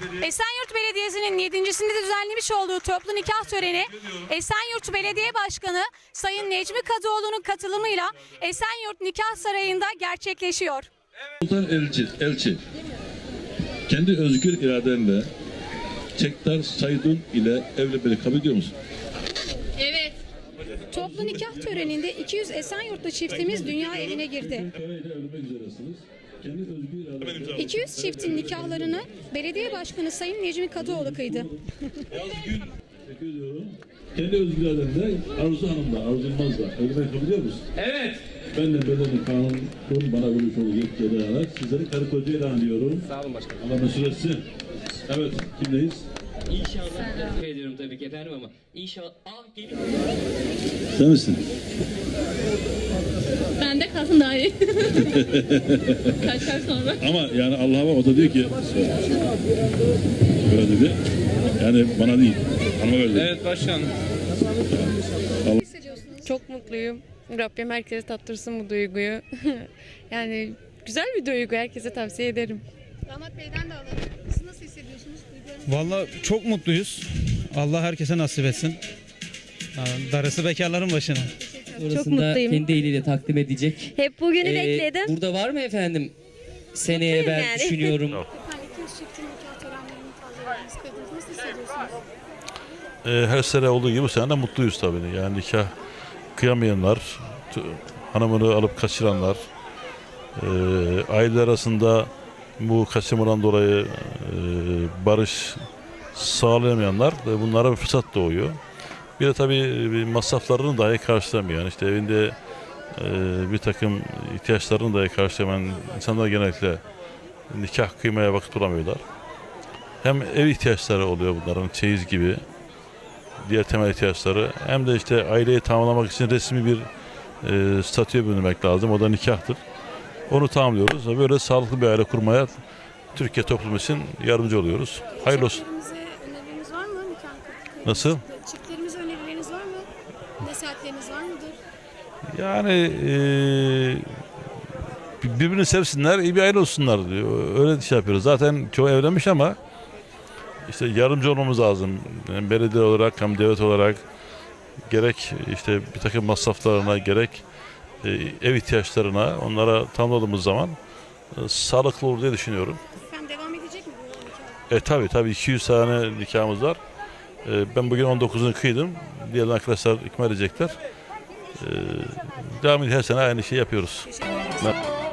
Esenyurt Belediyesi'nin 7.sinde düzenlemiş olduğu toplu nikah töreni Esenyurt Belediye Başkanı Sayın Necmi Kadıoğlu'nun katılımıyla Esenyurt Nikah Sarayı'nda gerçekleşiyor. Sultan Elçi, Elçi kendi özgür iradenle Çektar Saydun ile evlenmeyi kabul ediyor musun? Evet. Toplu nikah töreninde 200 Esenyurtlu çiftimiz dünya evine girdi. Öyle evlenmek üzeresiniz. Kendi özgür iradenle 200 çiftin nikahlarını belediye başkanı Sayın Necmi Kadıoğlu kıydı. Teşekkür ediyorum. Kendi özgür iradenle Arzu Hanım'la, Arzu Yılmaz'la evlenmeyi kabul ediyor musun? Evet. Ben de belediye kanun bana vermiş olduğu yetkiye dayanarak sizleri karı koca ilan ediyorum. Sağ olun başkanım. Allah mesut etsin. Evet, kimdeyiz? İnşallah. Teşekkür ediyorum tabii ki efendim ama inşallah. Aa geliyor. Sen misin? Kalsın daha iyi. Kaç ay sonra. Ama yani Allah'a o da diyor ki böyle dedi. Yani bana değil. Hanıma öyle dedi. Evet başkanım. Çok mutluyum. Rabbim herkese tattırsın bu duyguyu. yani güzel bir duygu. Herkese tavsiye ederim. Damat Bey'den de alalım. Siz nasıl hissediyorsunuz? Duygularınız Vallahi çok mutluyuz. Allah herkese nasip etsin. Darısı bekarların başına. Sonrasında mutluyum. kendi eliyle takdim edecek. Hep bugünü Ee, bekledim. Burada var mı efendim? Seneye Mutluyum ben yani. düşünüyorum. Efendim 200 çiftin nikah törenlerini tazelediniz. Kıydınız. Nasıl hissediyorsunuz? Ee, her sene olduğu gibi bu sene de mutluyuz tabii. Yani nikah kıyamayanlar, hanımını alıp kaçıranlar, e, aileler arasında bu kaçırmadan dolayı e, barış sağlayamayanlar e, bunlara bir fırsat doğuyor. Bir de tabii bir masraflarını dahi karşılamıyor. Yani işte evinde e, bir takım ihtiyaçlarını dahi karşılamayan insanlar genellikle nikah kıymaya vakit bulamıyorlar. Hem ev ihtiyaçları oluyor bunların çeyiz gibi diğer temel ihtiyaçları hem de işte aileyi tamamlamak için resmi bir e, statüye bürünmek lazım. O da nikahtır. Onu tamamlıyoruz. ve Böyle sağlıklı bir aile kurmaya Türkiye toplumu için yardımcı oluyoruz. Hayırlı olsun. Nasıl? için? Çiftlerimize önerileriniz var mı? Nasihatleriniz var mıdır? Yani e, birbirini sevsinler, iyi bir aile olsunlar diyor. Öyle şey yapıyoruz. Zaten çoğu evlenmiş ama işte yardımcı olmamız lazım. Hem belediye olarak hem devlet olarak gerek işte bir takım masraflarına gerek e, ev ihtiyaçlarına onlara tamamladığımız zaman e, sağlıklı olur diye düşünüyorum. Efendim devam edecek mi bu nikah? E tabi tabi 200 tane nikahımız var. E, ben bugün 19'unu kıydım. Diğer arkadaşlar ikmal edecekler. E, devam ediyor her sene aynı şeyi yapıyoruz. Ederim.